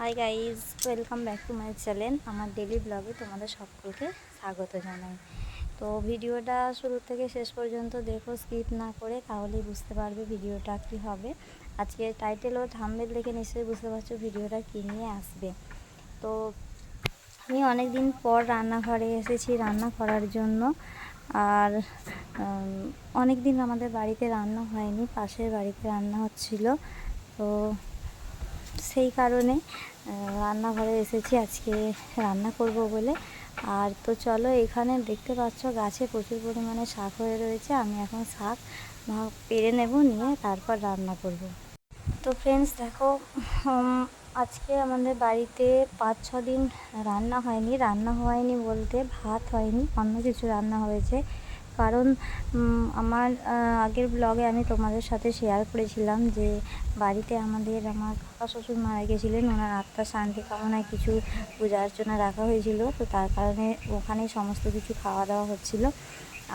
Hi guys welcome back to my channel আমার daily ব্লগে তোমাদের সকলকে স্বাগত জানাই। তো ভিডিওটা শুরু থেকে শেষ পর্যন্ত দেখো স্কিপ না করে তাহলেই বুঝতে পারবে ভিডিওটা কী হবে। আজকে টাইটেল ও থাম্বেল দেখে নিশ্চয়ই বুঝতে পারছ ভিডিওটা কী নিয়ে আসবে। তো আমি অনেক দিন পর রান্নাঘরে এসেছি রান্না করার জন্য। আর অনেক দিন আমাদের বাড়িতে রান্না হয়নি, পাশের বাড়িতে রান্না হচ্ছিল। তো সেই কারণে রান্নাঘরে এসেছি, আজকে রান্না করব বলে। আর তো চলো, এখানে দেখতে পাচ্ছ গাছে প্রচুর পরিমাণে শাক হয়ে রয়েছে। আমি এখন শাক পেরে নেব, নিয়ে তারপর রান্না করব। তো ফ্রেন্ডস দেখো আজকে আমাদের বাড়িতে পাঁচ, ছ দিন রান্না হয়নি। রান্না হয়নি বলতে ভাত হয়নি, অন্য কিছু রান্না হয়েছে। কারণ আমার আগের ব্লগে আমি তোমাদের সাথে শেয়ার করেছিলাম যে বাড়িতে আমাদের আমার কাকা শ্বশুর মারা গেছিলেন। ওনার আত্মার শান্তি কামনায় কিছু পূজা অর্চনা রাখা হয়েছিল। তো তার কারণে ওখানেই সমস্ত কিছু খাওয়া দাওয়া হচ্ছিল।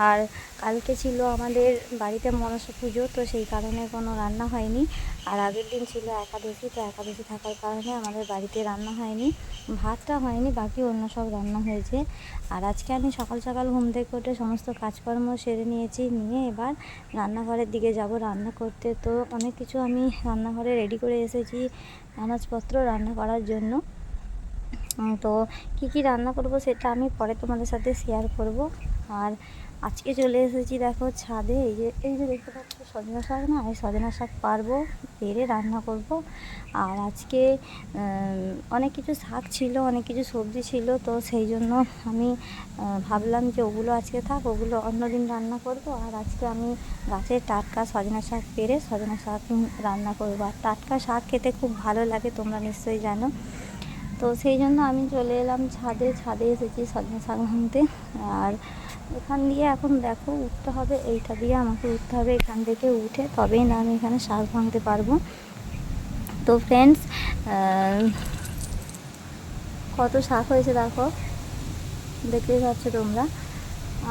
আর কালকে ছিল আমাদের বাড়িতে মনসা পুজো, তো সেই কারণে কোনো রান্না হয়নি। আর আগের দিন ছিল একাদশী, তো একাদশী থাকার কারণে আমাদের বাড়িতে রান্না হয়নি। ভাতটা হয়নি, বাকি অন্য সব রান্না হয়েছে। আর আজকে আমি সকাল সকাল ঘুম থেকে উঠে সমস্ত কাজকর্ম সেরে নিয়েছি, নিয়ে এবার রান্নাঘরের দিকে যাব রান্না করতে। তো অনেক কিছু আমি রান্নাঘরে রেডি করে এসেছি, আনাজপত্র রান্না করার জন্য। তো কি কি রান্না করব সেটা আমি পরে তোমাদের সাথে শেয়ার করব। আর আজকে চলে এসেছি দেখো ছাদে। এই যে এই যে দেখতে পাচ্ছ সজনা শাক না, এই সজনা শাক পারব, পেরে রান্না করব। আর আজকে অনেক কিছু শাক ছিল, অনেক কিছু সবজি ছিল, তো সেই জন্য আমি ভাবলাম যে ওগুলো আজকে থাক, ওগুলো অন্যদিন রান্না করব। আর আজকে আমি গাছের টাটকা সজনা শাক পেরে সজনা শাক রান্না করব। আর টাটকা শাক খেতে খুব ভালো লাগে, তোমরা নিশ্চয়ই জানো। তো সেই জন্য আমি চলে এলাম ছাদে ছাদে এসেছি সজনা শাক ভাঙতে। আর এখান দিয়ে এখন দেখো উঠতে হবে, এইটা দিয়ে আমাকে উঠতে হবে। এখান থেকে উঠে তবেই না আমি এখানে শাক ভাঙতে পারব। তো ফ্রেন্ডস কত শাক হয়েছে দেখো, দেখতেই পাচ্ছ তোমরা।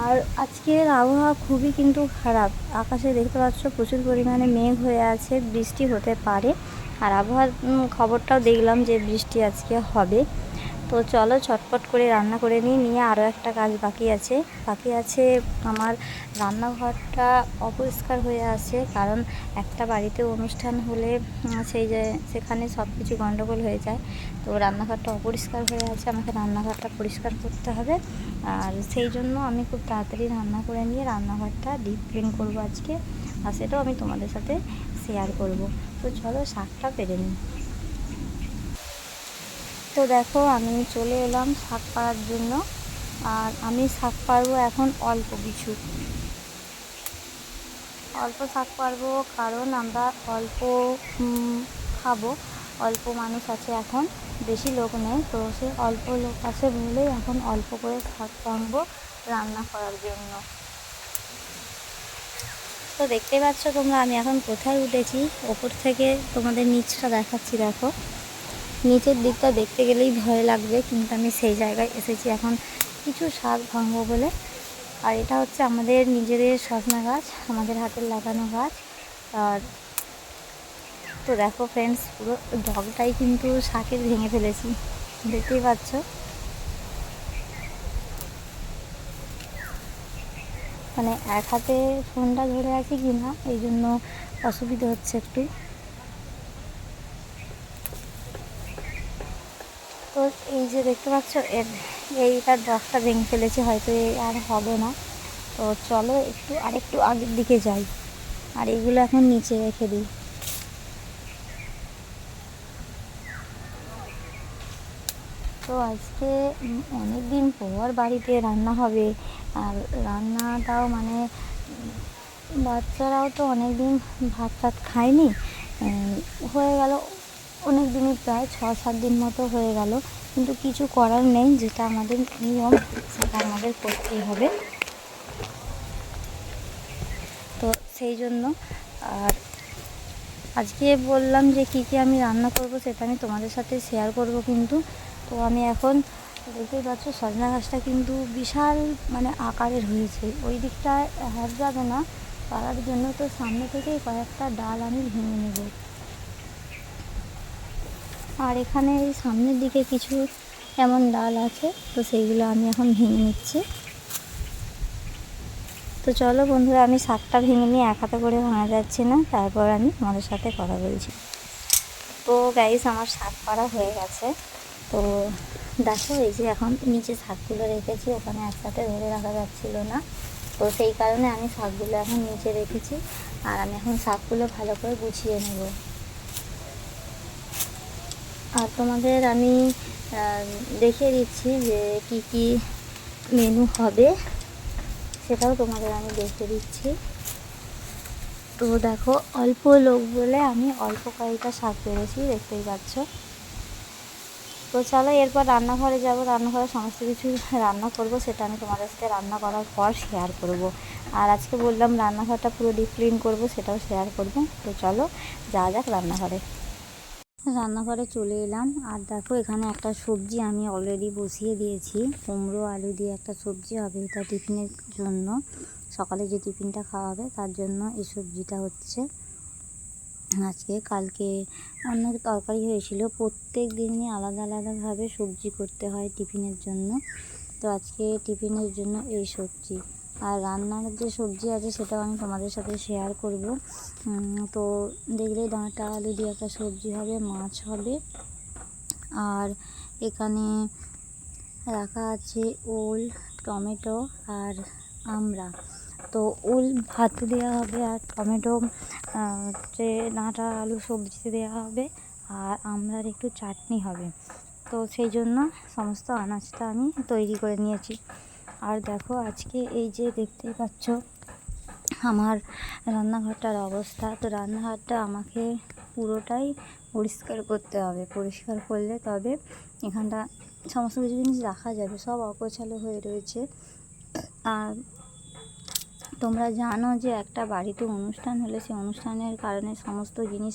আর আজকের আবহাওয়া খুবই কিন্তু খারাপ। আকাশে দেখতে পাচ্ছ প্রচুর পরিমাণে মেঘ হয়ে আছে, বৃষ্টি হতে পারে। আর আবহাওয়ার খবরটাও দেখলাম যে বৃষ্টি আজকে হবে। তো চলো ছটপট করে রান্না করে নিই, নিয়ে আরও একটা কাজ বাকি আছে। বাকি আছে আমার রান্নাঘরটা অপরিষ্কার হয়ে আছে, কারণ একটা বাড়িতে অনুষ্ঠান হলে সেই যে, সেখানে সব কিছু গণ্ডগোল হয়ে যায়। তো রান্নাঘরটা অপরিষ্কার হয়ে আছে, আমাকে রান্নাঘরটা পরিষ্কার করতে হবে। আর সেই জন্য আমি খুব তাড়াতাড়ি রান্না করে নিয়ে রান্নাঘরটা ডিপ ক্লিন করব আজকে, আর সেটাও আমি তোমাদের সাথে শেয়ার করব। তো চলো শাকটা পেরে নিই। তো দেখো, আমি চলে এলাম শাক পাড়ার জন্য। আর আমি শাক পারব এখন অল্প কিছু। অল্প শাক পারব কারণ আমরা অল্প খাব। অল্প মানুষ আছে এখন, বেশি লোক নেই। তো সে অল্প লোক আছে বলেই এখন অল্প করে শাক পারব রান্না করার জন্য। তো দেখতে পাচ্ছ তোমরা, আমি এখন কোথায় উঠেছি? ওপর থেকে তোমাদের নিচটা দেখাচ্ছি, দেখো। নিচের দিকটা দেখতে গেলেই ভয় লাগবে, কিন্তু আমি সেই জায়গায় এসেছি। এখন কিছু শাক ভাঙবো বলে। আর এটা হচ্ছে আমাদের নিজেদের সজনা গাছ, আমাদের হাতের লাগানো গাছ। আর তো দেখো ফ্রেন্ডস পুরো ডগটাই কিন্তু শাকের ভেঙে ফেলেছি। দেখতেই পাচ্ছ? মানে এক হাতে ফোনটা ধরে আছি কি না, এই জন্য অসুবিধা হচ্ছে একটু তো এই যে দেখতে পাচ্ছ, এর এইটার ডগটা ভেঙে ফেলেছে, হয়তো আর হবে না। তো চলো একটু, আরেকটু আগের দিকে যাই। আর এগুলো এখন নিচে রেখে দিই। তো আজকে অনেক দিন পর বাড়িতে রান্না হবে। আর রান্নাটাও মানে বাচ্চারাও তো অনেক দিন ভাত টাত খায়নি। হয়ে গেল অনেক দিনই, প্রায় ছ সাত দিন মতো হয়ে গেল। কিন্তু কিছু করার নেই, যেটা আমাদের নিয়ম, সেটা আমাদের করতেই হবে। তো সেই জন্য, আর আজকে বললাম যে কী কী আমি রান্না করব, সেটা আমি তোমাদের সাথে শেয়ার করব কিন্তু। তো আমি এখন দেখতেই পাচ্ছ, সজনা গাছটা কিন্তু বিশাল মানে আকারের হয়েছে। ওই দিকটায় হাত যাবে না, পাড়ার জন্য তো সামনে থেকেই কয়েকটা ডাল আমি ভেঙে নেব। আর এখানে সামনের দিকে কিছু এমন ডাল আছে, তো সেইগুলো আমি এখন ভেঙে নিচ্ছি। তো চলো বন্ধুরা, আমি শাকটা ভেঙে নিয়ে এক হাতে করে ভাঙা যাচ্ছে না, তারপর আমি তোমাদের সাথে কথা বলছি। তো গাইস আমার শাক করা হয়ে গেছে। তো দেখো, এই যে এখন নিচে শাকগুলো রেখেছি, ওখানে একসাথে ধরে রাখা যাচ্ছিল না। তো সেই কারণে আমি শাকগুলো এখন নিচে রেখেছি, আর আমি এখন শাকগুলো ভালো করে গুছিয়ে নেব। আর তোমাদের আমি দেখিয়ে দিচ্ছি যে কি কি মেনু হবে। সেটাও তোমাদের আমি দেখিয়ে দিচ্ছি। তো দেখো, অল্প লোক বলে আমি অল্প কয়েকটা শাক পেরেছি, দেখতেই পাচ্ছ। তো চলো, এরপর রান্নাঘরে যাব। রান্নাঘরে সমস্ত কিছু রান্না করব, সেটা আমি তোমাদের সাথে রান্না করার পর শেয়ার করব। আর আজকে বললাম রান্নাঘরটা পুরো ডিপ ক্লিন করব, সেটাও শেয়ার করব। তো চলো, যা যাক রান্নাঘরে। রান্নাঘরে চলে এলাম। আর দেখো, এখানে একটা সবজি আমি অলরেডি বসিয়ে দিয়েছি। কুমড়ো, আলু দিয়ে একটা সবজি হবে এটা টিফিনের জন্য। সকালে যে টিফিনটা খাওয়া হবে, তার জন্য এই সবজিটা হচ্ছে। আজকে, কালকে অন্য তরকারি হয়েছিল। প্রত্যেক দিনই আলাদা আলাদাভাবে সবজি করতে হয় টিফিনের জন্য। তো আজকে টিফিনের জন্য এই সবজি। আর রান্নার যে সবজি আছে সেটাও আমি তোমাদের সাথে শেয়ার করব। তো দেখলেই ডাঁটা আলু দিয়ে একটা সবজি হবে, মাছ হবে। আর এখানে রাখা আছে ওল, টমেটো আর আমড়া। তো ওল ভাতে দেওয়া হবে আর টমেটো, হচ্ছে ডাঁটা আলু সবজিতে দেওয়া হবে আর আমরার একটু চাটনি হবে। তো সেই জন্য সমস্ত আনাজটা আমি তৈরি করে নিয়েছি। আর দেখো আজকে এই যে দেখতেই পাচ্ছ আমার রান্নাঘরটার অবস্থা। তো রান্নাঘরটা আমাকে পুরোটাই পরিষ্কার করতে হবে। পরিষ্কার করলে তবে এখানটা সমস্ত কিছু জিনিস রাখা যাবে, সব অগোছালো হয়ে রয়েছে। আর তোমরা জানো যে একটা বাড়িতে অনুষ্ঠান হলে সেই অনুষ্ঠানের কারণে সমস্ত জিনিস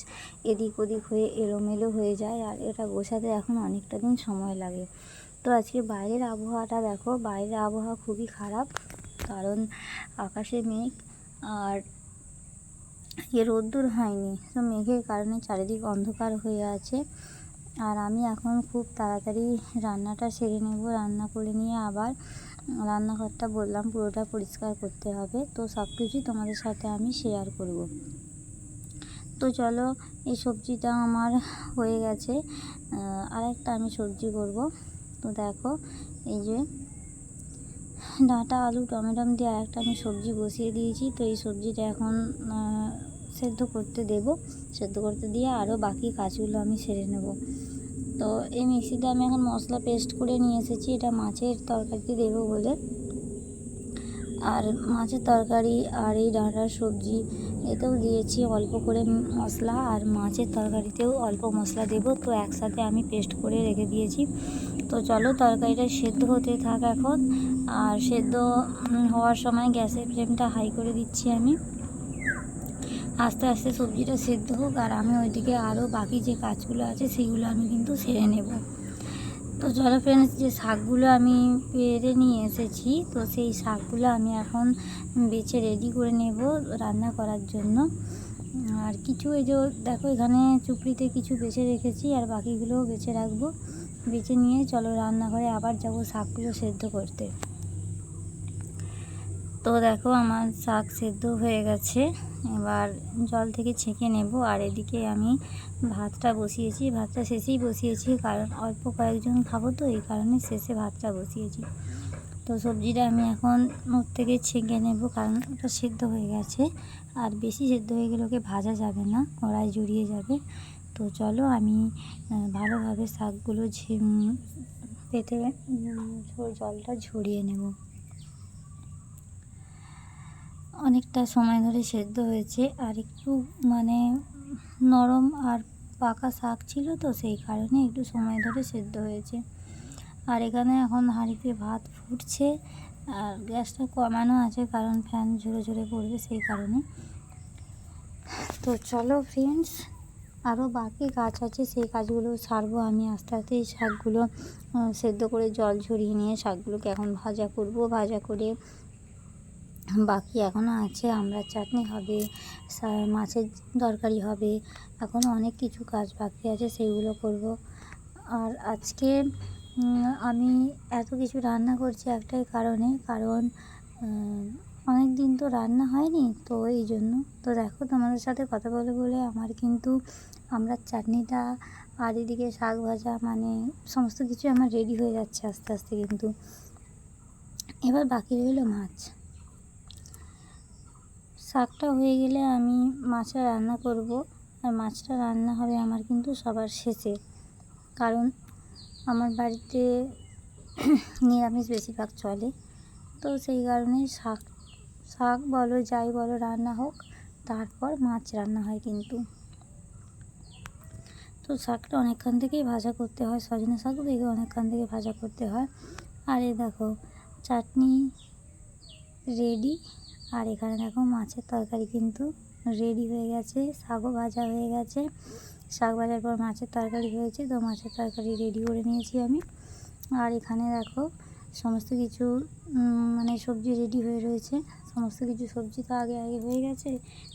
এদিক ওদিক হয়ে এলোমেলো হয়ে যায়, আর এটা গোছাতে এখন অনেকটা দিন সময় লাগে। তো আজকে বাইরের আবহাওয়াটা দেখো, বাইরের আবহাওয়া খুবই খারাপ, কারণ আকাশে মেঘ আর এ রোদ্দুর হয়নি। তো মেঘের কারণে চারিদিক অন্ধকার হয়ে আছে। আর আমি এখন খুব তাড়াতাড়ি রান্নাটা সেরে নেব, রান্না করে নিয়ে আবার রান্নাঘরটা বললাম পুরোটা পরিষ্কার করতে হবে। তো সব কিছুই তোমাদের সাথে আমি শেয়ার করব। তো চলো, এই সবজিটা আমার হয়ে গেছে। আর একটা আমি সবজি করব। তো দেখো, এই যে ডাঁটা, আলু, টমেটম দিয়ে আরেকটা আমি সবজি বসিয়ে দিয়েছি। তো এই সবজিটা এখন সেদ্ধ করতে দেব। সেদ্ধ করতে দিয়ে আরও বাকি কাজগুলো আমি সেরে নেব। তো এই মিক্সিতে আমি এখন মশলা পেস্ট করে নিয়ে এসেছি। এটা মাছের তরকারিতে দেবো বলে। আর মাছের তরকারি আর এই ডাঁটার সবজি এতেও দিয়েছি অল্প করে মশলা। আর মাছের তরকারিতেও অল্প মশলা দেবো। তো একসাথে আমি পেস্ট করে রেখে দিয়েছি। তো চলো তরকারিটা সেদ্ধ হতে থাক এখন। আর সেদ্ধ হওয়ার সময় গ্যাসের ফ্লেমটা হাই করে দিচ্ছি আমি। আস্তে আস্তে সবজিটা সেদ্ধ হোক, আর আমি ওইদিকে আরও বাকি যে কাজগুলো আছে, সেগুলো আমি কিন্তু সেরে নেব। তো চলো ফ্রেন্ডস যে শাকগুলো আমি পেরে নিয়ে এসেছি, তো সেই শাকগুলো আমি এখন বেছে রেডি করে নেব রান্না করার জন্য। আর কিছু এই যে, দেখো এখানে চুপড়িতে কিছু বেছে রেখেছি, আর বাকিগুলোও বেছে রাখব। বেছে নিয়ে চলো রান্নাঘরে আবার যাব শাকগুলো সেদ্ধ করতে। তো দেখো আমার শাক সেদ্ধ হয়ে গেছে। এবার জল থেকে ছেঁকে নেব। আর এদিকে আমি ভাতটা বসিয়েছি। ভাতটা শেষেই বসিয়েছি, কারণ অল্প কয়েকজন খাব তো, এই কারণে শেষে ভাতটা বসিয়েছি। তো সবজিটা আমি এখন ওর থেকে ছেঁকে নেব, কারণ ওটা সেদ্ধ হয়ে গেছে। আর বেশি সেদ্ধ হয়ে গেলে ওকে ভাজা যাবে না, কড়াই জড়িয়ে যাবে। তো চলো আমি ভালোভাবে শাকগুলো ঝে- উম, পেতে জলটা ঝরিয়ে নেব। অনেকটা সময় ধরে সেদ্ধ হয়েছে আর একটু মানে নরম আর পাকা শাক ছিল তো সেই কারণে একটু সময় ধরে সেদ্ধ হয়েছে। আর এখানে এখন হাঁড়িতে ভাত ফুটছে আর গ্যাসটা কমানো আছে কারণ ফ্যান ঝরে ঝরে পড়বে সেই কারণে। তো চলো ফ্রেন্ডস আরও বাকি গাছ আছে, সেই গাছগুলো সারবো আমি আস্তে আস্তে এই শাকগুলো সেদ্ধ করে জল ঝরিয়ে নিয়ে শাকগুলোকে এখন ভাজা করব। ভাজা করে বাকি এখনও আছে। আমরা চাটনি হবে মাছের তরকারি হবে। এখনও অনেক কিছু কাজ বাকি আছে, সেগুলো করব। আর আজকে আমি এত কিছু রান্না করছি একটাই কারণে, কারণ অনেক দিন তো রান্না হয়নি, তো এই জন্য। তো দেখো তোমাদের সাথে কথা বলে বলে আমার কিন্তু আমরা চাটনিটা আর এদিকে শাক ভাজা মানে সমস্ত কিছু আমার রেডি হয়ে যাচ্ছে আস্তে আস্তে কিন্তু। এবার বাকি রইল মাছ। শাকটা হয়ে গেলে আমি মাছটা রান্না করব, আর মাছটা রান্না হবে আমার কিন্তু সবার শেষে। কারণ আমার বাড়িতে নিরামিষ বেশিরভাগ চলে, তো সেই কারণে শাক শাক বলো, যাই বলো, রান্না হোক, তারপর মাছ রান্না হয় কিন্তু। তো শাকটা অনেকক্ষণ থেকেই ভাজা করতে হয়, সজনে শাকও দেখে অনেকক্ষণ থেকে ভাজা করতে হয়। আর এই দেখো, চাটনি রেডি আর এখানে দেখো মাছের তরকারি কিন্তু রেডি হয়ে গেছে, শাকও ভাজা হয়ে গেছে। শাক ভাজার পর মাছের তরকারি হয়েছে, তো মাছের তরকারি রেডি করে নিয়েছি আমি। আর এখানে দেখো, সমস্ত কিছু মানে সবজি রেডি হয়ে রয়েছে। সমস্ত কিছু সবজি তো আগে আগে হয়ে গেছে।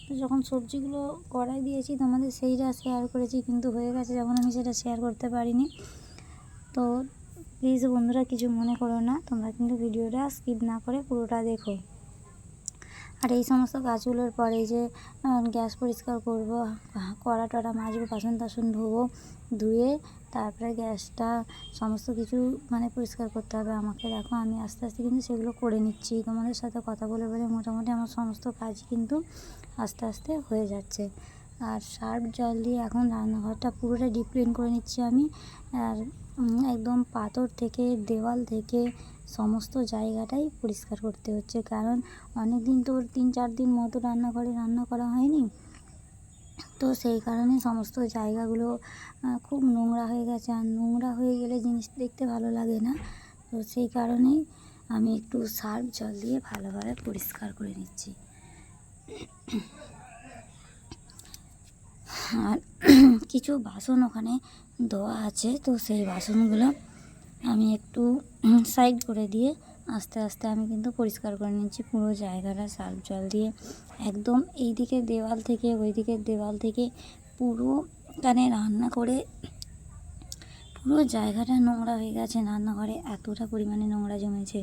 তো যখন সবজিগুলো কড়াই দিয়েছি, তোমাদের সেইটা শেয়ার করেছি, কিন্তু হয়ে গেছে যখন আমি সেটা শেয়ার করতে পারিনি। তো প্লিজ বন্ধুরা, কিছু মনে করো না, তোমরা কিন্তু ভিডিওটা স্কিপ না করে পুরোটা দেখো। আর এই সমস্ত কাজগুলোর পরে যে গ্যাস পরিষ্কার করব, কড়া টড়া মাজবো, বাসন টাসন ধোবো, ধুয়ে তারপরে গ্যাসটা সমস্ত কিছু মানে পরিষ্কার করতে হবে আমাকে। দেখো আমি আস্তে আস্তে কিন্তু সেগুলো করে নিচ্ছি। তোমাদের সাথে কথা বলে বলে মোটামুটি আমার সমস্ত কাজ কিন্তু আস্তে আস্তে হয়ে যাচ্ছে। আর সার্ফ জল দিয়ে এখন রান্নাঘরটা পুরোটা ডিপ ক্লিন করে নিচ্ছি আমি। আর একদম পাথর থেকে, দেওয়াল থেকে সমস্ত জায়গাটাই পরিষ্কার করতে হচ্ছে। কারণ অনেক দিন তো তিন চার দিন মতো রান্নাঘরে রান্না করা হয়নি। তো সেই কারণে সমস্ত জায়গাগুলো খুব নোংরা হয়ে গেছে। আর নোংরা হয়ে গেলে জিনিস দেখতে ভালো লাগে না। তো সেই কারণেই আমি একটু সার্ফ জল দিয়ে ভালোভাবে পরিষ্কার করে নিচ্ছি। আর কিছু বাসন ওখানে ধোয়া আছে। তো সেই বাসনগুলো আমি একটু সাইড করে দিয়ে আস্তে আস্তে আমি কিন্তু পরিষ্কার করে নিচ্ছি পুরো জায়গাটা সার্ফ জল দিয়ে। একদম এই দিকে দেওয়াল থেকে ওই দিকের দেওয়াল থেকে পুরো কানে রান্না করে পুরো জায়গাটা নোংরা হয়ে গেছে। রান্নাঘরে এতটা পরিমাণে নোংরা জমেছে।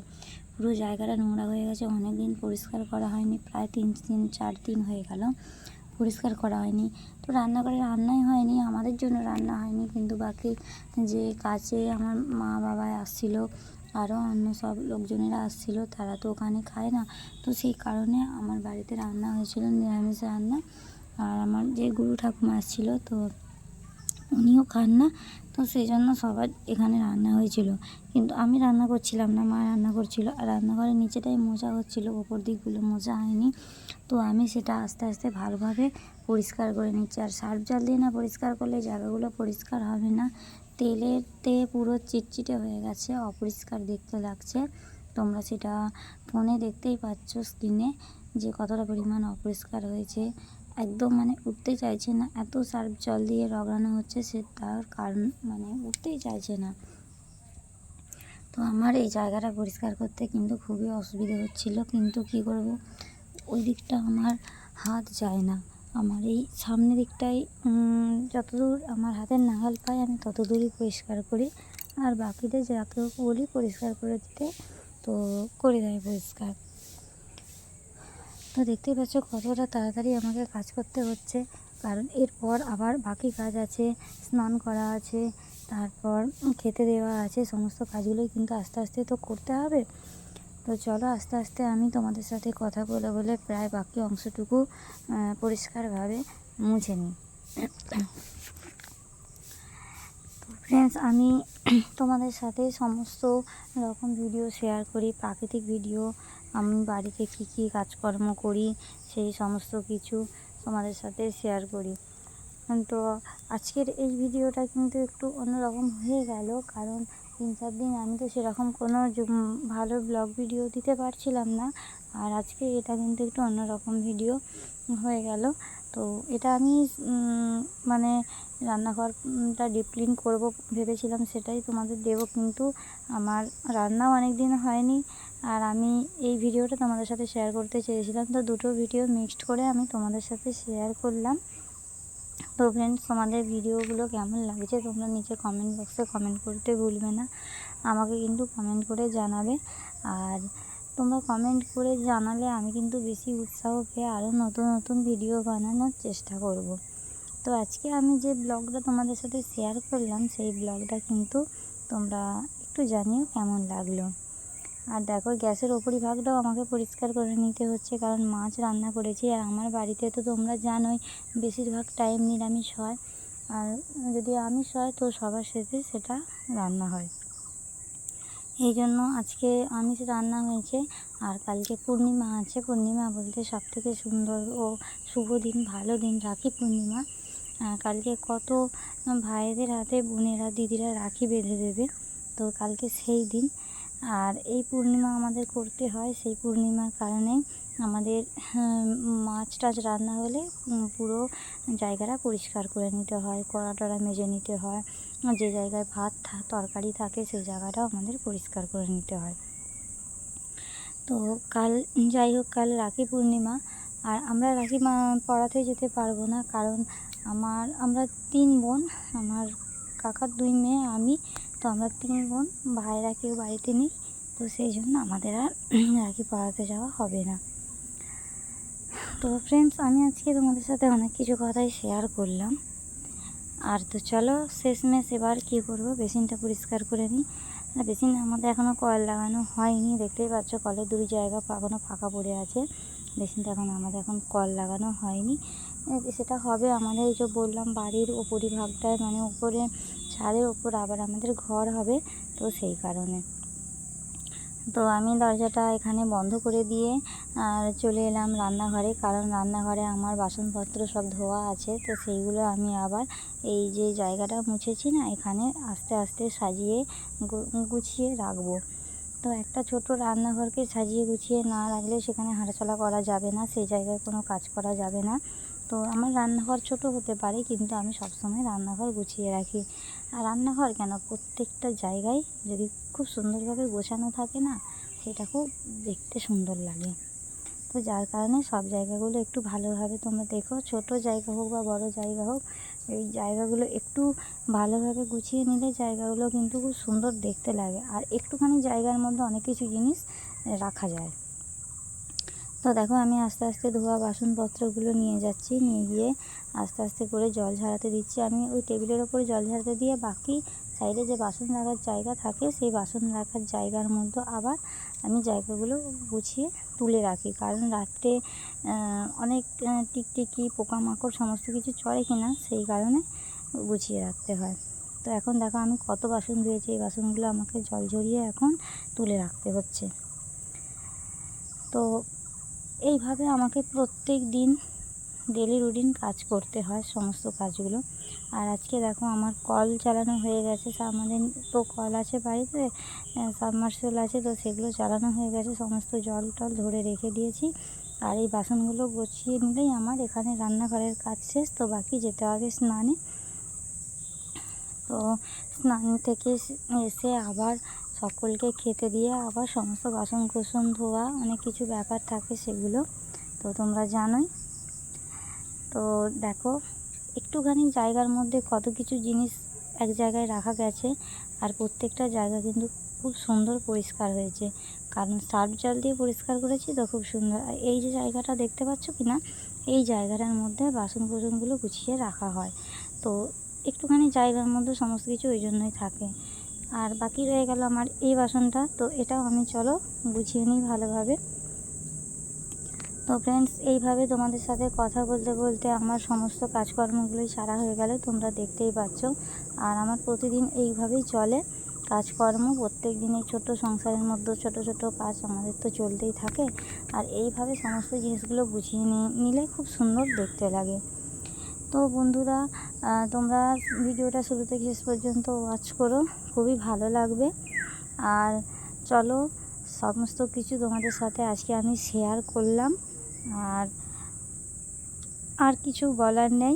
পুরো জায়গাটা নোংরা হয়ে গেছে। অনেক দিন পরিষ্কার করা হয়নি। প্রায় তিন দিন চার দিন হয়ে গেল। পরিষ্কার করা হয়নি। তো রান্নাঘরে রান্নাই হয়নি, আমাদের জন্য রান্না হয়নি। কিন্তু বাকি যে কাছে আমার মা বাবা আসছিল আরও অন্য সব লোকজনেরা আসছিল, তারা তো ওখানে খায় না। তো সেই কারণে আমার বাড়িতে রান্না হয়েছিল, নিরামিষ রান্না। আর আমার যে গুরু ঠাকুমা আসছিল, তো উনিও খান না। তো সেই জন্য সবার এখানে রান্না হয়েছিল। কিন্তু আমি রান্না করছিলাম না, মা রান্না করছিল। আর রান্নাঘরের নিচেটাই মোজা হচ্ছিল, ওপর দিকগুলো মোজা হয়নি। তো আমি সেটা আস্তে আস্তে ভালোভাবে পরিষ্কার করে নিচ্ছি। আর সার্ফ জল দিয়ে না পরিষ্কার করলে জায়গাগুলো পরিষ্কার হবে না। তেলেতে পুরো চিটচিটে হয়ে গেছে, অপরিষ্কার দেখতে লাগছে। তোমরা সেটা ফোনে দেখতেই পাচ্ছ স্ক্রিনে যে কতটা পরিমাণ অপরিষ্কার হয়েছে। একদম মানে উঠতে চাইছে না। এত সার্ফ জল দিয়ে রগড়ানো হচ্ছে সে তার কারণ মানে উঠতেই চাইছে না। তো আমার এই জায়গাটা পরিষ্কার করতে কিন্তু খুবই অসুবিধে হচ্ছিল। কিন্তু কি করব? ওই দিকটা আমার হাত যায় না। আমার এই সামনের দিকটাই যতদূর আমার হাতের নাগাল পাই আমি তত দূরই পরিষ্কার করি। আর বাকিদের যাকেও বলি পরিষ্কার করে দিতে, তো করে দেয় পরিষ্কার। তো দেখতেই পাচ্ছ কতটা তাড়াতাড়ি আমাকে কাজ করতে হচ্ছে। কারণ এরপর আবার বাকি কাজ আছে, স্নান করা আছে, তারপর খেতে দেওয়া আছে, সমস্ত কাজগুলোই কিন্তু আস্তে আস্তে তো করতে হবে। তো চলো আস্তে আস্তে আমি তোমাদের সাথে কথা বলে বলে প্রায় বাকি অংশটুকু পরিষ্কারভাবে মুছে নিই। ফ্রেন্ডস আমি তোমাদের সাথে সমস্ত রকম ভিডিও শেয়ার করি, প্রাকৃতিক ভিডিও আমি বাড়িতে কী কী কাজকর্ম করি, সেই সমস্ত কিছু তোমাদের সাথে শেয়ার করি। তো আজকের এই ভিডিওটা কিন্তু একটু অন্যরকম হয়ে গেল, কারণ তিন চার দিন আমি তো সেরকম কোনো ভালো ব্লগ ভিডিও দিতে পারছিলাম না, আর আজকে এটা কিন্তু একটু অন্যরকম ভিডিও হয়ে গেল। তো এটা আমি মানে রান্নাঘরটা ডিপ ক্লিন করব ভেবেছিলাম, সেটাই তোমাদের দেবো, কিন্তু আমার রান্নাও অনেক দিন হয়নি। আর আমি এই ভিডিওটা তোমাদের সাথে শেয়ার করতে চেয়েছিলাম। তো দুটো ভিডিও মিক্সড করে আমি তোমাদের সাথে শেয়ার করলাম। তো ফ্রেন্ডস তোমাদের ভিডিওগুলো কেমন লাগছে তোমরা নিচে কমেন্ট বক্সে কমেন্ট করতে ভুলবে না। আমাকে কিন্তু কমেন্ট করে জানাবে। আর তোমরা কমেন্ট করে জানালে আমি কিন্তু বেশি উৎসাহ পেয়ে আরও নতুন নতুন ভিডিও বানানোর চেষ্টা করব। তো আজকে আমি যে ব্লগটা তোমাদের সাথে শেয়ার করলাম, সেই ব্লগটা কিন্তু তোমরা একটু জানিও কেমন লাগল। আর দেখো গ্যাসের ওপরিভাগটাও আমাকে পরিষ্কার করে নিতে হচ্ছে, কারণ মাছ রান্না করেছি আর আমার বাড়িতে তো তোমরা জানোই বেশিরভাগ টাইম নিরামিষ হয়। আর যদি আমিষ হয় তো সবার শেষে সেটা রান্না হয়। এই জন্য আজকে আমিষ রান্না হয়েছে আর কালকে পূর্ণিমা আছে। পূর্ণিমা বলতে সব থেকে সুন্দর ও শুভ দিন, ভালো দিন রাখি পূর্ণিমা। কালকে কত ভাইদের হাতে, বোনেরা, দিদিরা রাখি বেঁধে দেবে, তো কালকে সেই দিন। আর এই পূর্ণিমা আমাদের করতে হয়, সেই পূর্ণিমার কারণে আমাদের মাছ টাছ রান্না হলে পুরো জায়গাটা পরিষ্কার করে নিতে হয়, কড়া টড়া মেজে নিতে হয়, যে জায়গায় ভাত তরকারি থাকে সেই জায়গাটাও আমাদের পরিষ্কার করে নিতে হয়। তো কাল, যাই হোক, কাল রাখি পূর্ণিমা, আর আমরা রাখি পড়াতে যেতে পারব না, কারণ আমার, আমরা তিন বোন, আমার কাকার দুই মেয়ে, আমি তো আমরা তিন বোন ভাইরা কেউ বাড়িতে নেই, তো সেই জন্য আমাদের আর রাখি পড়াতে যাওয়া হবে না। তো ফ্রেন্ডস আমি আজকে তোমাদের সাথে অনেক কিছু কথাই শেয়ার করলাম। আর তো চলো, শেষমেশ এবার কী করব? বেসিনটা পরিষ্কার করে নিই। আর বেসিন আমাদের এখনও কল লাগানো হয়নি। দেখতেই পাচ্ছ কলের দুই জায়গা এখনও ফাঁকা পড়ে আছে। বেসিনটা এখন আমাদের এখন কল লাগানো হয়নি। সেটা হবে আমাদের এই যে বললাম, বাড়ির ওপরিভাগটায় মানে উপরে ছাদের ওপর আবার আমাদের ঘর হবে, তো সেই কারণে। তো আমি দরজাটা এখানে বন্ধ করে দিয়ে, আর চলে এলাম রান্নাঘরে, কারণ রান্নাঘরে আমার বাসনপত্র সব ধোয়া আছে, তো সেইগুলো আমি আবার এই যে জায়গাটা মুছেছি না, এখানে আস্তে আস্তে সাজিয়ে গুছিয়ে রাখব। তো একটা ছোট রান্নাঘরকে সাজিয়ে গুছিয়ে না রাখলে সেখানে হাঁটাচলা করা যাবে না, সেই জায়গায় কোনো কাজ করা যাবে না। তো আমার রান্নাঘর ছোট হতে পারে, কিন্তু আমি সবসময় রান্নাঘর গুছিয়ে রাখি। আর রান্নাঘর কেন? প্রত্যেকটা জায়গায় যদি খুব সুন্দরভাবে গোছানো থাকে না, সেটা খুব দেখতে সুন্দর লাগে। তো যার কারণে সব জায়গাগুলো একটু ভালোভাবে তোমরা দেখো। ছোট জায়গা হোক বা বড় জায়গা হোক, এই জায়গাগুলো একটু ভালোভাবে গুছিয়ে নিলে জায়গাগুলো কিন্তু খুব সুন্দর দেখতে লাগে। আর একটুখানি জায়গার মধ্যে অনেক কিছু জিনিস রাখা যায়। তো দেখো আমি আস্তে আস্তে ধোয়া বাসনপত্রগুলো নিয়ে যাচ্ছি। নিয়ে গিয়ে আস্তে আস্তে করে জল ঝাড়াতে দিচ্ছি। আমি ওই টেবিলের ওপরে জল ঝরাতে দিয়ে বাকি সাইডে যে বাসন রাখার জায়গা থাকে, সেই বাসন রাখার জায়গার মধ্যে আবার আমি জায়গাগুলো গুছিয়ে তুলে রাখি। কারণ রাত্রে অনেক টিকটিকি, পোকামাকড় সমস্ত কিছু চড়ে কিনা, সেই কারণে গুছিয়ে রাখতে হয়। তো এখন দেখো আমি কত বাসন ধুয়েছি, এই বাসনগুলো আমাকে জল ঝরিয়ে এখন তুলে রাখতে হচ্ছে। তো এইভাবে আমাকে প্রত্যেক দিন ডেলি রুটিন কাজ করতে হয়, সমস্ত কাজগুলো। আর আজকে দেখো আমার কল চালানো হয়ে গেছে আমাদের তো কল আছে বাড়িতে সাবমার্সেল আছে তো সেগুলো চালানো হয়ে গেছে, সমস্ত জল টল ধরে রেখে দিয়েছি। আর এই বাসনগুলো গুছিয়ে নিলেই আমার এখানে রান্নাঘরের কাজ শেষ, তো বাকি যেতে হবে স্নানে। তো স্নান থেকে এসে আবার সকলকে খেতে দিয়ে আবার সমস্ত বাসন কুসন ধোয়া, অনেক কিছু ব্যাপার থাকে সেগুলো, তো তোমরা জানোই। তো দেখো, একটুখানি জায়গার মধ্যে কত কিছু জিনিস এক জায়গায় রাখা গেছে আর প্রত্যেকটা জায়গা কিন্তু খুব সুন্দর পরিষ্কার হয়েছে। কারণ সার্ফ জল দিয়ে পরিষ্কার করেছি তো খুব সুন্দর। আর এই যে জায়গাটা দেখতে পাচ্ছ কি না, এই জায়গাটার মধ্যে বাসন কোসনগুলো গুছিয়ে রাখা হয়। তো একটুখানি জায়গার মধ্যে সমস্ত কিছু ওই জন্যই থাকে। আর বাকি রয়ে গেল আমার এই বাসনটা, তো এটাও আমি চলো গুছিয়ে নিই ভালোভাবে। তো ফ্রেন্ডস এইভাবে তোমাদের সাথে কথা বলতে বলতে আমার সমস্ত কাজকর্মগুলোই সারা হয়ে গেলে, তোমরা দেখতেই পাচ্ছ। আর আমার প্রতিদিন এইভাবেই চলে। কাজকর্ম, প্রত্যেক দিনে ছোট সংসারের মধ্যে ছোট ছোট কাজ আমাদের তো চলতেই থাকে। আর এইভাবে সমস্ত জিনিসগুলো গুছিয়ে নিলে খুব সুন্দর দেখতে লাগে। তো বন্ধুরা তোমরা ভিডিওটা শুরু থেকে শেষ পর্যন্ত ওয়াচ করো, খুবই ভালো লাগবে। আর চলো, সমস্ত কিছু তোমাদের সাথে আজকে আমি শেয়ার করলাম। আর আর কিছু বলার নেই।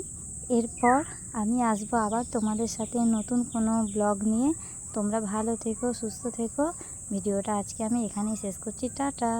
এরপর আমি আসব আবার তোমাদের সাথে নতুন কোনো ব্লগ নিয়ে। তোমরা ভালো থেকো, সুস্থ থেকো। ভিডিওটা আজকে আমি এখানেই শেষ করছি। টাটা।